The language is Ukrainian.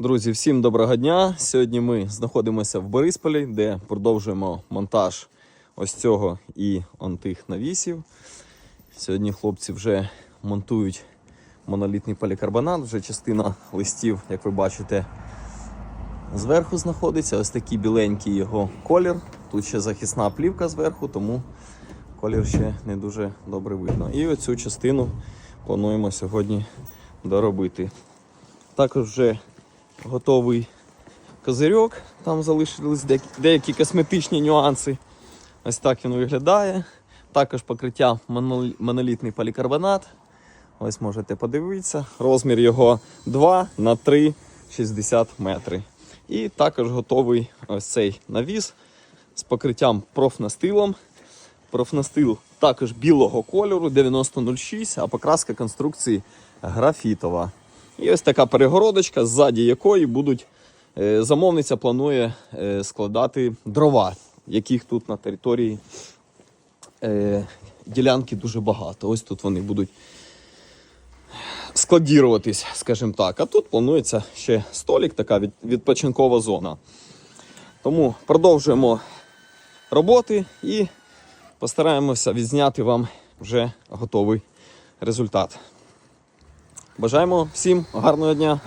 Друзі, всім доброго дня! Сьогодні ми знаходимося в Борисполі, де продовжуємо монтаж ось цього і он тих навісів. Сьогодні хлопці вже монтують монолітний полікарбонат. Вже частина листів, як ви бачите, зверху знаходиться. Ось такий біленький його колір. Тут ще захисна плівка зверху, тому колір ще не дуже добре видно. І оцю частину плануємо сьогодні доробити. Також вже готовий козирьок. Там залишились деякі, косметичні нюанси. Ось так він виглядає. Також покриття монолітний полікарбонат. Ось можете подивитися. Розмір його 2 на 3 60 метри. І також готовий ось цей навіс з покриттям профнастилом. Профнастил також білого кольору 9006, а покраска конструкції графітова. І ось така перегородочка, ззаді якої будуть е, замовниця планує е, складати дрова, яких тут на території е, ділянки дуже багато. Ось тут вони будуть складіруватись, скажімо так. А тут планується ще столик, така відпочинкова зона. Тому продовжуємо роботи і постараємося відзняти вам вже готовий результат. Бажаємо всім гарного дня!